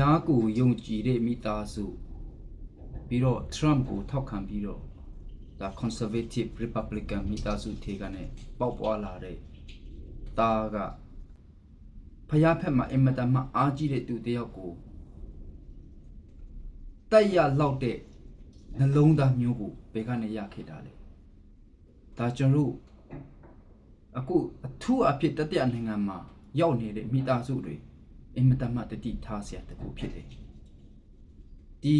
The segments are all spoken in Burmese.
ះကိုယုံကြည်တဲ့မိသားစုပြီးတော့ Trump ကိုထောက်ခံပြီးတော့ဒါ conservative republican မိသားစုထေကနေပေါက်ပွားလာတဲ့တာကဖះဖက်မှာအင်မတန်မှအားကြီးတဲ့သူတစ်ယောက်ကိုတိုက်ရလောက်တဲ့နှလုံးသားမျိုးကိုဘယ်ကနေရခဲ့တာလဲဒါကျွန်တော်တို့အခုအထူးအဖြစ်တတိယနိုင်ငံမှာရောက်နေတဲ့မိသားစုတွေ အင်မတန်မှတတိထားစရာတစ်ခုဖြစ်တယ်ဒီ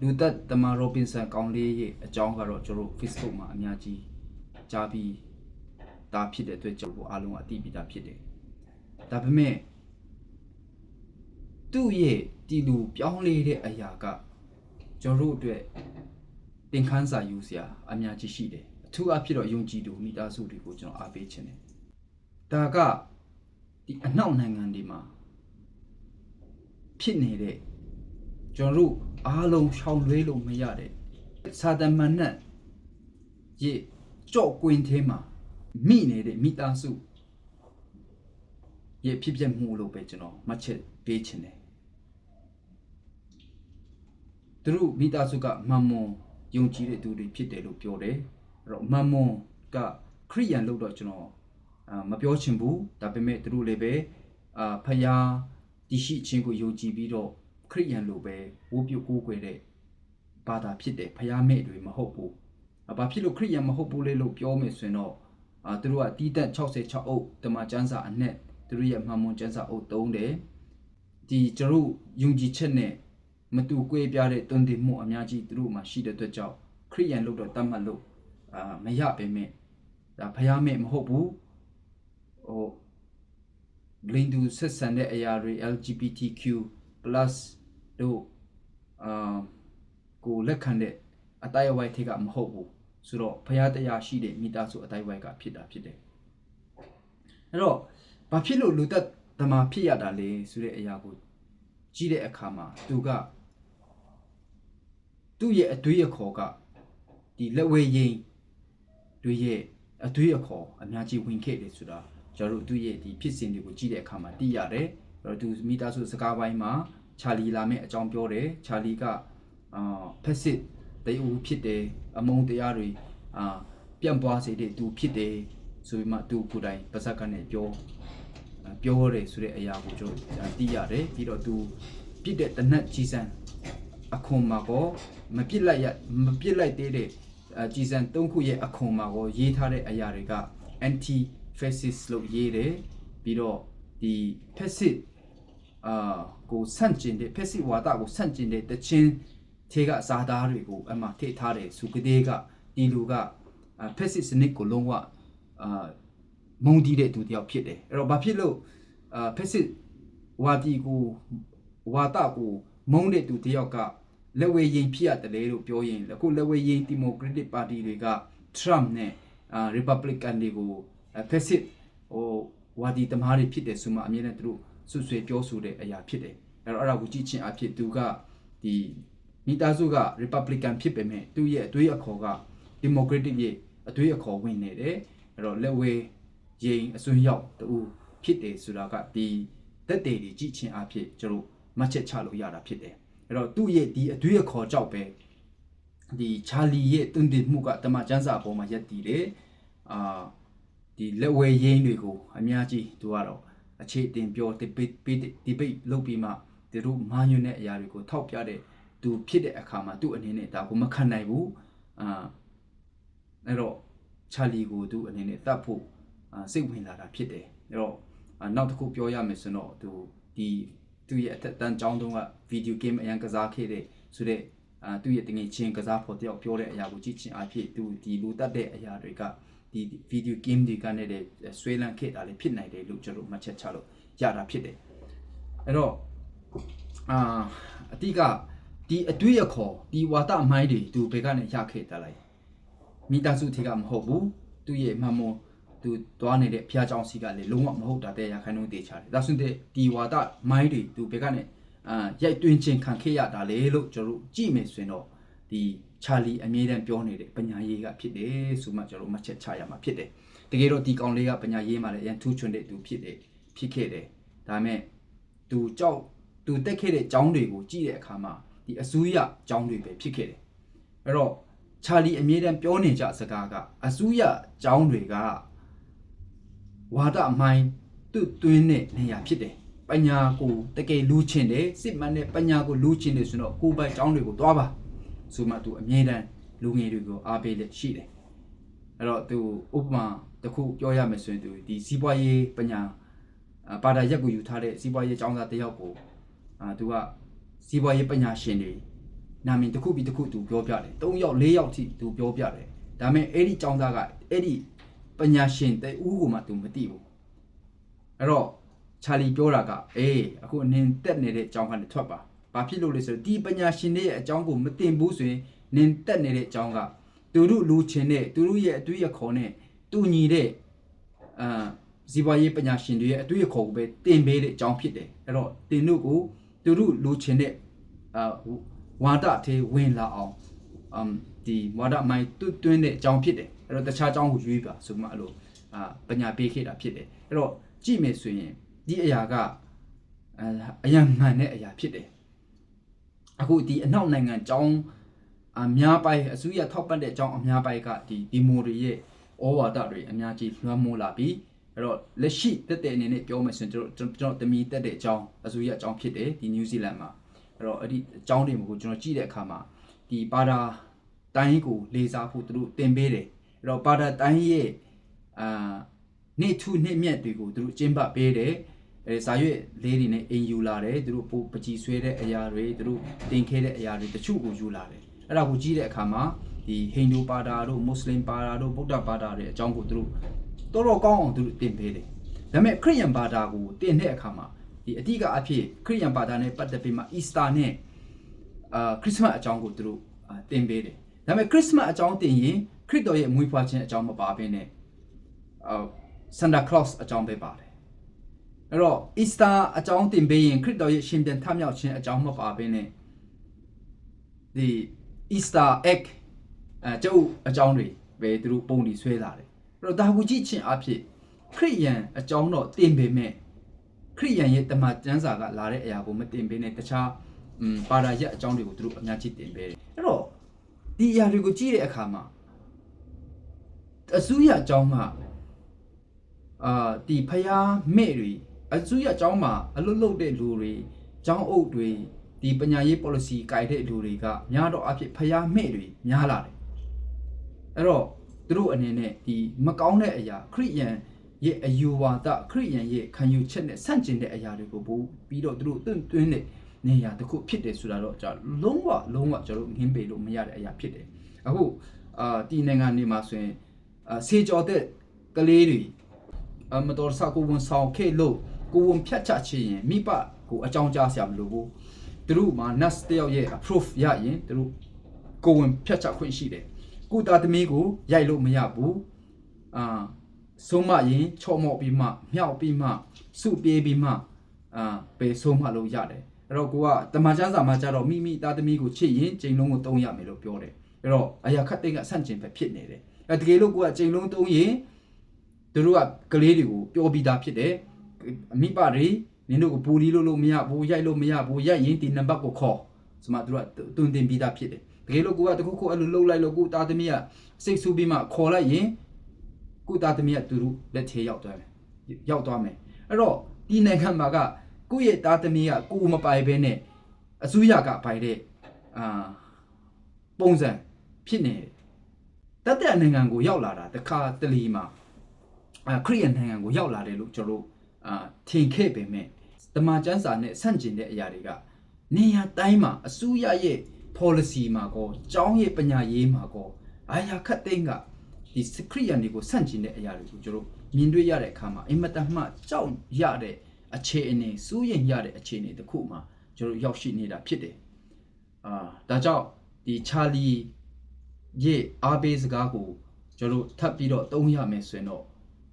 လူသက်တမန်ရိုဘင်ဆန်ကောင်လေးရဲ့အကြောင်းကတော့ကျွန်တော်တို့ Facebook မှာအများကြီးကြားပြီးဒါဖြစ်တဲ့အတွက်ကျွန်တော်တို့အားလုံးကအသိပြီးသားဖြစ်တယ်ဒါပေမဲ့သူ့ရဲ့ဒီလူပြောင်းလဲတဲ့အရာကကျွန်တော်တို့အတွက်သင်ခန်းစာယူစရာအများကြီးရှိတယ်အထူးအဖြစ်တော့ယုံကြည်သူမိသားစုတွေကိုကျွန်တော်အားပေးခြင်းတယ်ဒါကဒီအနောက်နိုင်ငံတွေမှာ ဖြစ်နေတဲ့ကျွန်တော်တို့အားလုံးရှောင်လွှဲလို့မရတဲ့စာတမန်နဲ့ရေကြော့ကွင်းထဲမှာမိနေတဲ့မိသားစုရေဖြစ်ဖြစ်မှုလို့ပဲကျွန်တော်မှတ်ချက်ပေးခြင်းတယ်သူတို့မိသားစုကမန်မွန်ယုံကြည်တဲ့သူတွေဖြစ်တယ်လို့ပြောတယ်အဲ့တော့မန်မွန်ကခရိယန်လို့တော့ကျွန်တော်အာမပြောချင်ဘူးဒါပေမဲ့သူတို့လည်းပဲအာဖယား တရှိချင်းကိုယုံကြည်ပြီးတော့ခရိယန်လို့ပဲဝိုးပြုတ်ကိုးကွယ်တဲ့ဘာသာဖြစ်တယ်ဖယားမဲ့တွေမဟုတ်ဘူးအဘာဖြစ်လို့ခရိယန်မဟုတ်ဘူးလေလို့ပြောမယ်ဆိုရင်တော့အာသူတို့ကတီးတက်66အုပ်တမန်ကျမ်းစာအနက်သူတို့ရဲ့မှန်မွန်ကျမ်းစာအုပ်သုံးတယ်ဒီကျွန်တော်ယုံကြည်ချက်နဲ့မတူကွဲပြားတဲ့တွင်တင်မှုအများကြီးသူတို့မှာရှိတဲ့အတွက်ကြောင့်ခရိယန်လို့တော့တတ်မှတ်လို့အာမရပေမဲ့ဒါဖယားမဲ့မဟုတ်ဘူးဟို လိင်တူဆက်ဆံတဲ့အရာတွေ LGBTQ+ တို့အာကိုလက်ခံတဲ့အတိုင်းအဝိုက်ထက်ကမဟုတ်ဘူးဆိုတော့ဖယားတရားရှိတဲ့မိသားစုအတိုင်းဝိုက်ကဖြစ်တာဖြစ်တယ်အဲ့တော့ဘာဖြစ်လို့လူသက်သမာဖြစ်ရတာလဲဆိုတဲ့အရာကိုကြည့်တဲ့အခါမှာသူကသူ့ရဲ့အတွေးအခေါ်ကဒီလက်ဝဲရင်တွေရဲ့အတွေးအခေါ်အများကြီးဝင်ခဲ့တယ်ဆိုတာ ကျွန်တော်တို့သူ့ရဲ့ဒီဖြစ်စဉ်တွေကိုကြည့်တဲ့အခါမှာသိရတယ်အဲ့တော့သူမိသားစုစကားပိုင်းမှာချာလီလာမဲ့အကြောင်းပြောတယ်ချာလီကအာဖက်စစ်တေဦးဖြစ်တယ်အမုန်းတရားတွေအာပြန့်ပွားစေတဲ့သူဖြစ်တယ်ဆိုပြီးမှသူကိုယ်တိုင်ပါဇက်ကနေပြောပြောရတယ်ဆိုတဲ့အရာကိုကျွန်တော်သိရတယ်ပြီးတော့သူပြစ်တဲ့တနတ်ကြီးစံအခွန်မှာကောမပြစ်လိုက်ရမပြစ်လိုက်သေးတဲ့ကြီးစံ၃ခုရဲ့အခွန်မှာကောရေးထားတဲ့အရာတွေက anti fascist လို့ရေးတယ်ပြီးတော့ဒီ fascist အာကိုဆန့်ကျင်တဲ့ fascist ဝါဒကိုဆန့်ကျင်တဲ့တခြင်းထေကဇာတာတွေကိုအမှထိထားတယ်စုကတဲ့ကဒီလူက fascist စနစ်ကိုလုံးဝအာမုံတီးတဲ့သူတယောက်ဖြစ်တယ်အဲ့တော့ဘာဖြစ်လို့အာ fascist ဝါဒီကိုဝါဒကိုမုံတဲ့သူတယောက်ကလက်ဝဲရင်ဖြစ်ရတယ်လေလို့ပြောရင်အခုလက်ဝဲရင်ဒီမိုကရက်တစ်ပါတီတွေက Trump နဲ့အာ Republican တွေကို ဖက်စစ်ဟိုဝါဒီတမားတွေဖြစ်တယ်ဆိုမှအမြဲတမ်းသူတို့ဆွဆွေပြောဆိုတဲ့အရာဖြစ်တယ်အဲ့တော့အဲ့ဒါကိုကြည့်ချင်းအဖြစ်သူကဒီမိသားစုက Republican ဖြစ်ပေမဲ့သူ့ရဲ့အတွေးအခေါ်က Democratic ရဲ့အတွေးအခေါ်ဝင်နေတယ်အဲ့တော့လက်ဝဲရင်အစွန်းရောက်တူဖြစ်တယ်ဆိုတာကဒီတက်တယ်ကြီးကြည့်ချင်းအဖြစ်ကျွန်တော်မှတ်ချက်ချလို့ရတာဖြစ်တယ်အဲ့တော့သူ့ရဲ့ဒီအတွေးအခေါ်ကြောက်ပဲဒီချာလီရဲ့တွင်တင်မှုကတမန်ကျန်းစာအပေါ်မှာရက်တည်တယ်အာ ဒီလက်ဝဲရင်းတွေကိုအများကြီးသူကတော့အခြေတင်ပြော debate debate လုပ်ပြီးမှသူတို့မာညွန်းတဲ့အရာတွေကိုထောက်ပြတဲ့သူဖြစ်တဲ့အခါမှာသူ့အနေနဲ့ဒါကိုမခံနိုင်ဘူးအာအဲ့တော့ချာလီကိုသူအနေနဲ့တတ်ဖို့စိတ်ဝင်လာတာဖြစ်တယ်အဲ့တော့နောက်တစ်ခုပြောရမယ်ဆိုတော့သူဒီသူရဲ့အသက်တန်းကျောင်းတုန်းကဗီဒီယိုဂိမ်းအရင်ကစားခဲ့တဲ့ဆိုတဲ့အာသူ့ရဲ့တငယ်ချင်းကစားဖို့တယောက်ပြောတဲ့အရာကိုကြည့်ချင်းအဖြစ်သူဒီလူတတ်တဲ့အရာတွေက ဒီဗီဒီယိုဂိမ်းတွေကလည်းဆွဲလန်းခဲ့တာလည်းဖြစ်နိုင်တယ်လို့ကျွန်တော်မှတ်ချက်ချလို့ရတာဖြစ်တယ်အဲ့တော့အာအတိကဒီအတွေ့အခေါ်ဒီဝါဒအမိုင်းတွေသူဘယ်ကနေရခဲ့တလိုက်မိသားစုထေကမဟုတ်ဘူးသူ့ရဲ့မမွန်သူသွားနေတဲ့ဖျားချောင်းစီကလည်းလုံးဝမဟုတ်တာတဲ့ရခိုင်နှုန်းတေချာတယ်ဒါဆိုတဲ့ဒီဝါဒမိုင်းတွေသူဘယ်ကနေအာရိုက်တွင်းချင်းခံခဲ့ရတာလေလို့ကျွန်တော်တို့ကြည့်မယ်ဆိုရင်တော့ဒီ ချာလီအမြဲတမ်းပြောနေတဲ့ပညာရေးကဖြစ်တယ်ဆိုမှကျွန်တော်မှတ်ချက်ချရမှာဖြစ်တယ်တကယ်တော့ဒီကောင်လေးကပညာရေးမှာလည်းအရင်ထူးချွန်တဲ့သူဖြစ်တယ်ဖြစ်ခဲ့တယ်ဒါပေမဲ့သူကြောက်သူတက်ခဲ့တဲ့အကြောင်းတွေကိုကြည့်တဲ့အခါမှာဒီအစိုးရအကြောင်းတွေပဲဖြစ်ခဲ့တယ်အဲ့တော့ချာလီအမြဲတမ်းပြောနေကြစကားကအစိုးရအကြောင်းတွေကဝါဒအမိုင်းတွတ်သွင်းတဲ့နေရာဖြစ်တယ်ပညာကိုတကယ်လူချင်တယ်စစ်မှန်တဲ့ပညာကိုလူချင်တယ်ဆိုတော့ကိုယ်ပိုင်အကြောင်းတွေကိုတွားပါ ဆိုမှသူအမြဲတမ်းလူငယ်တွေကိုအားပေးလက်ရှိတယ်အဲ့တော့သူဥပမာတစ်ခုပြောရမယ်ဆိုရင်သူဒီစီးပွားရေးပညာအာပါတာရက်ကိုယူထားတဲ့စီးပွားရေးအကြောင်းသားတစ်ယောက်ကိုအာသူကစီးပွားရေးပညာရှင်တွေနာမည်တစ်ခုပြီးတစ်ခုသူပြောပြတယ်၃ယောက်၄ယောက်ထိသူပြောပြတယ်ဒါပေမဲ့အဲ့ဒီအကြောင်းသားကအဲ့ဒီပညာရှင်တဲ့ဦးကိုမှသူမသိဘူးအဲ့တော့ချာလီပြောတာကအေးအခုနင်တက်နေတဲ့အကြောင်းကနေထွက်ပါ ဘာဖြစ်လို့လဲဆိုတော့ဒီပညာရှင်တွေရဲ့အကြောင်းကိုမတင်ဘူးဆိုရင်နင်တက်နေတဲ့အကြောင်းကသူတို့လူချင်းတဲ့သူတို့ရဲ့အတွေ့အခေါ်နဲ့တူညီတဲ့အာဇီဝရေးပညာရှင်တွေရဲ့အတွေ့အခေါ်ကိုပဲတင်ပေးတဲ့အကြောင်းဖြစ်တယ်အဲ့တော့တင်တို့ကိုသူတို့လူချင်းတဲ့အာဝါဒသေးဝင်လာအောင်အမ်ဒီဝါဒမိုင်းတွတ်တွင်းတဲ့အကြောင်းဖြစ်တယ်အဲ့တော့တခြားအကြောင်းကိုရွေးပါဆိုမှအဲ့လိုအာပညာပေးခဲ့တာဖြစ်တယ်အဲ့တော့ကြည့်မယ်ဆိုရင်ဒီအရာကအာအယံမှန်တဲ့အရာဖြစ်တယ် အခုဒီအနောက်နိုင်ငံအကြောင်းအများပိုင်အစိုးရထောက်ပံ့တဲ့အကြောင်းအများပိုင်ကဒီဒီမိုတွေရဲ့ဩဝါဒတွေအများကြီးလွှမ်းမိုးလာပြီးအဲ့တော့လက်ရှိတက်တဲ့အနေနဲ့ပြောမယ်ဆိုရင်ကျွန်တော်ကျွန်တော်တမီတက်တဲ့အကြောင်းအစိုးရအကြောင်းဖြစ်တယ်ဒီနယူးဇီလန်မှာအဲ့တော့အဲ့ဒီအကြောင်းတွေကိုကျွန်တော်ကြည့်တဲ့အခါမှာဒီပါတာတိုင်းကိုလေးစားဖို့သူတို့တင်ပေးတယ်အဲ့တော့ပါတာတိုင်းရဲ့အာနေ့ထူးနေ့မြတ်တွေကိုသူတို့ကျင်းပပေးတယ် အဲစာရွက်လေးတွေနဲ့အင်ယူလာတယ်သူတို့ပိုပကြီးဆွဲတဲ့အရာတွေသူတို့တင်ခဲတဲ့အရာတွေတချို့ကိုယူလာတယ်အဲ့ဒါကိုကြည့်တဲ့အခါမှာဒီဟိန္ဒူပါတာတို့မွတ်စလင်ပါတာတို့ဗုဒ္ဓဘာသာတွေအကြောင်းကိုသူတို့တော်တော်ကောင်းအောင်သူတို့တင်ပေးတယ်ဒါပေမဲ့ခရစ်ယာန်ဘာသာကိုတင်တဲ့အခါမှာဒီအဓိကအဖြစ်ခရစ်ယာန်ဘာသာနဲ့ပတ်သက်ပြီးမှအီစတာနဲ့အာခရစ်စမတ်အကြောင်းကိုသူတို့တင်ပေးတယ်ဒါပေမဲ့ခရစ်စမတ်အကြောင်းတင်ရင်ခရစ်တော်ရဲ့အမွေးဖွားခြင်းအကြောင်းမပါဘဲနဲ့အာဆန်တာကလော့စ်အကြောင်းပဲပါတယ် အဲ့တော့ Easter အကြောင်းတင်ပေးရင်ခရစ်တော်ရဲ့ရှင်ပြန်ထမြောက်ခြင်းအကြောင်းမပါဘဲနဲ့ဒီ Easter egg အဲကျုပ်အကြောင်းတွေပဲသူတို့ပုံပြီးဆွဲလာတယ်အဲ့တော့ဒါကိုကြည့်ခြင်းအဖြစ်ခရစ်ယာန်အကြောင်းတော့တင်ပေမဲ့ခရစ်ယာန်ရဲ့တမန်ကျမ်းစာကလာတဲ့အရာကိုမတင်ပေးနဲ့တခြားอืมပါရာရက်အကြောင်းတွေကိုသူတို့အများကြီးတင်ပေးတယ်အဲ့တော့ဒီအရာတွေကိုကြည့်တဲ့အခါမှာအစူးရအကြောင်းမှာအာဒီဖျားမဲ့တွေ အစူးရအကြောင်းမှာအလုတ်လုတ်တဲ့လူတွေအကြောင်းအုပ်တွေဒီပညာရေး policy ကြိုက်တဲ့လူတွေကများတော့အဖြစ်ဖျားမဲ့တွေများလာတယ်အဲ့တော့သူတို့အနေနဲ့ဒီမကောင်းတဲ့အရာခရိယန်ရဲ့အယူဝါဒခရိယန်ရဲ့ခံယူချက်နဲ့ဆန့်ကျင်တဲ့အရာတွေကိုပို့ပြီးတော့သူတို့တွန့်တွင်းတဲ့နေရာတစ်ခုဖြစ်တယ်ဆိုတာတော့ကျွန်တော်လုံးဝလုံးဝကျွန်တော်ငင်းပေလို့မရတဲ့အရာဖြစ်တယ်အခုအာဒီနိုင်ငံနေမှာဆိုရင်အာစေကျော်တဲ့ကလေးတွေအမတော်စာကိုဝန်ဆောင်ခဲ့လို့ ကိုဝန်ဖြတ်ချချင်ရင်မိဘကိုအကြောင်းကြားဆရာမလိုဘူးသူတို့မှာ NAS တယောက်ရဲ့ approve ရရင်သူတို့ကိုဝန်ဖြတ်ချခွင့်ရှိတယ်ကိုသားသမီးကိုရိုက်လို့မရဘူးအာဆုံးမရင်ချော့မော့ပြီးမှမြောက်ပြီးမှစုပြေးပြီးမှအာပဲဆုံးမလို့ရတယ်အဲ့တော့ကိုကတမန်ကျမ်းစာမှာကြတော့မိမိသားသမီးကိုချစ်ရင်ချိန်လုံးကိုတုံးရမယ်လို့ပြောတယ်အဲ့တော့အရာခတ်တဲ့ကဆန့်ကျင်ပဲဖြစ်နေတယ်အဲ့တကယ်လို့ကိုကချိန်လုံးတုံးရင်သူတို့ကကလေးတွေကိုပြောပြီးသားဖြစ်တယ်အ မိဘတွေနင်တို့ကိုပူလီလို့လို့မရဘူးရိုက်လို့မရဘူးရိုက်ရင်ဒီနံပါတ်ကိုခေါ်ဆိုမှသူတို့ကတွင်တင်ပြီးသားဖြစ်တယ်တကယ်လို့ကိုကတခုခုအဲ့လိုလှုပ်လိုက်လို့ကိုသားသမီးကစိတ်ဆူပြီးမှခေါ်လိုက်ရင်ကိုသားသမီးကသူတို့လက်ထဲရောက်သွားတယ်ရောက်သွားမယ်အဲ့တော့ဒီနိုင်ငံမှာကကိုယ့်ရဲ့သားသမီးကကိုမပိုင်ဘဲနဲ့အစိုးရကပိုင်တဲ့အာပုံစံဖြစ်နေတတ်တဲ့နိုင်ငံကိုရောက်လာတာတခါတလီမှာအာခရီးယန်နိုင်ငံကိုရောက်လာတယ်လို့ကျွန်တော်တို့ အာထင်ခဲ့ပေမဲ့တမန်ကျမ်းစာနဲ့ဆန့်ကျင်တဲ့အရာတွေကနေရာတိုင်းမှာအစိုးရရဲ့ policy မှာကောကျောင်းရဲ့ပညာရေးမှာကောအာရခတ်သိန်းကဒီစခရိယန်တွေကိုဆန့်ကျင်တဲ့အရာတွေကိုကျွန်တော်မြင်တွေ့ရတဲ့အခါမှာအင်မတန်မှကြောက်ရတဲ့အခြေအနေစူးရင်ရတဲ့အခြေအနေတစ်ခုမှာကျွန်တော်ရောက်ရှိနေတာဖြစ်တယ်အာဒါကြောင့်ဒီချာလီရဲ့အားပေးစကားကိုကျွန်တော်ထပ်ပြီးတော့သုံးရမယ်ဆိုရင်တော့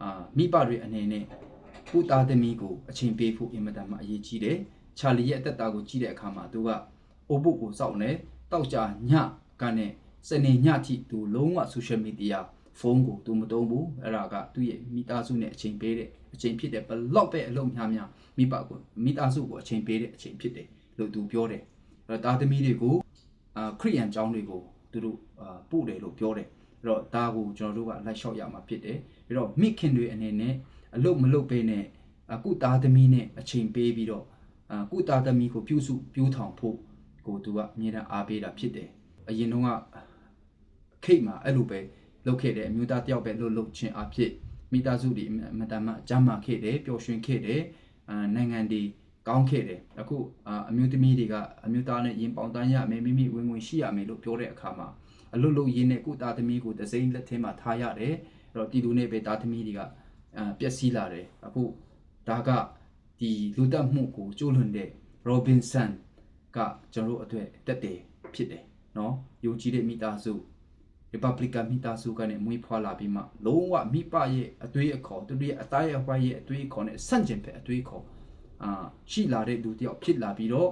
အာမိဘတွေအနေနဲ့ ကိုသားသမီးကိုအချိန်ပေးဖို့အင်မတန်မှအရေးကြီးတယ်ချာလီရဲ့အသက်တာကိုကြည့်တဲ့အခါမှာသူကအိုဘုတ်ကိုစောက်နေတောက်ကြညကနေစနေညထိသူလုံးဝ social media ဖုန်းကိုသူမသုံးဘူးအဲ့ဒါကသူ့ရဲ့မိသားစုနဲ့အချိန်ပေးတဲ့အအချိန်ဖြစ်တယ်ဘလောက်ပဲအလုံးများများမိဘကိုမိသားစုကိုအချိန်ပေးတဲ့အချိန်ဖြစ်တယ်လို့သူပြောတယ်အဲ့တော့သားသမီးတွေကိုအာခရိယန်ကျောင်းတွေကိုသူတို့အာပို့တယ်လို့ပြောတယ်အဲ့တော့ဒါကိုကျွန်တော်တို့ကလိုက်လျှောက်ရမှာဖြစ်တယ်ပြီးတော့မိခင်တွေအနေနဲ့ အလုပ်မလုပ်ပေးနဲ့အခုသားသမီးနဲ့အချိန်ပေးပြီးတော့အာကုသားသမီးကိုပြုစုပြိုးထောင်ဖို့ကိုသူကအမြဲတမ်းအားပေးတာဖြစ်တယ်အရင်တုန်းကခိတ်မှာအဲ့လိုပဲလုပ်ခဲ့တယ်အမျိုးသားတယောက်ပဲလှုပ်လှုပ်ချင်းအဖြစ်မိသားစုတွေအမတမအကြမ်းမာခဲ့တယ်ပျော်ရွှင်ခဲ့တယ်အာနိုင်ငံတွေကောင်းခဲ့တယ်အခုအာအမျိုးသမီးတွေကအမျိုးသားနဲ့ရင်ပေါင်တန်းရမယ်မိမိဝင်ဝင်ရှိရမယ်လို့ပြောတဲ့အခါမှာအလွတ်လွတ်ရင်းနဲ့ကိုသားသမီးကိုသစိမ့်လက်ထဲမှာထားရတယ်အဲ့တော့တီလူနဲ့ပဲသားသမီးတွေက အာပျက်စီးလာတယ်အခုဒါကဒီလူတက်မှုကိုကျိုးလွန်တဲ့ Robinson ကကျွန်တော်တို့အတွက်တက်တယ်ဖြစ်တယ်เนาะယုံကြည်တဲ့မိသားစု Republican မိသားစုကနေမွေးဖွားလာပြီးမှလုံးဝမိဘရဲ့အသွေးအခေါ်သူတို့ရဲ့အသားရဲ့အဖွားရဲ့အသွေးအခေါ်နဲ့ဆန့်ကျင်ဖက်အသွေးအခေါ်အာရှိလာတဲ့လူတစ်ယောက်ဖြစ်လာပြီးတော့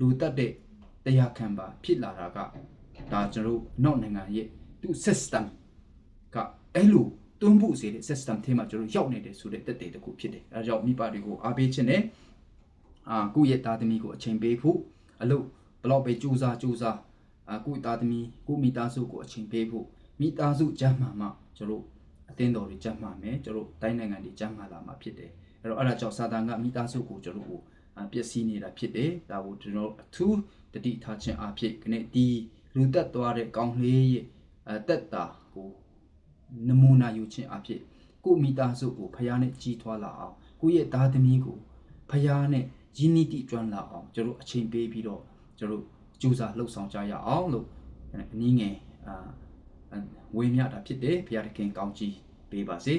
လူတက်တဲ့တရားခံပါဖြစ်လာတာကဒါကျွန်တော်တို့နောက်နိုင်ငံရဲ့သူ system ကအဲ့လို တွန်းဖို့စေတဲ့ system ထဲမှာကျွန်တော်တို့ရောက်နေတယ်ဆိုတဲ့တက်တဲ့တစ်ခုဖြစ်တယ်အဲဒါကြောင့်မိဘတွေကိုအားပေးခြင်းနဲ့အာကိုယ့်ရဲ့သားသမီးကိုအချိန်ပေးဖို့အလုပ်ဘလောက်ပဲစူးစမ်းစူးစမ်းအာကိုယ့်သားသမီးကိုယ့်မိသားစုကိုအချိန်ပေးဖို့မိသားစုကြမ်းမှမှကျွန်တော်တို့အသင်းတော်တွေကြမ်းမှမယ်ကျွန်တော်တို့တိုင်းနိုင်ငံတွေကြမ်းမှလာမှာဖြစ်တယ်အဲ့တော့အဲ့ဒါကြောင့်စာတန်ကမိသားစုကိုကျွန်တော်တို့အာပျက်စီးနေတာဖြစ်တယ်ဒါကိုကျွန်တော်တို့အထူးတတိထားခြင်းအဖြစ်ခနဲ့ဒီလူတက်သွားတဲ့ကောင်းလေးရဲ့အသက်တာကို နမူနာယူခြင်းအဖြစ်ကိုယ့်မိသားစုကိုဖခင်နဲ့ကြီးထွားလာအောင်ကိုယ့်ရဲ့သားသမီးကိုဖခင်နဲ့ယဉ်နီးတိကျွမ်းလာအောင်ကျွန်တော်တို့အချိန်ပေးပြီးတော့ကျွန်တော်တို့ကြိုးစားလှုပ်ဆောင်ကြရအောင်လို့အနည်းငယ်အာဝေမျှတာဖြစ်တယ်ဘုရားသခင်ကောင်းချီးပေးပါစေ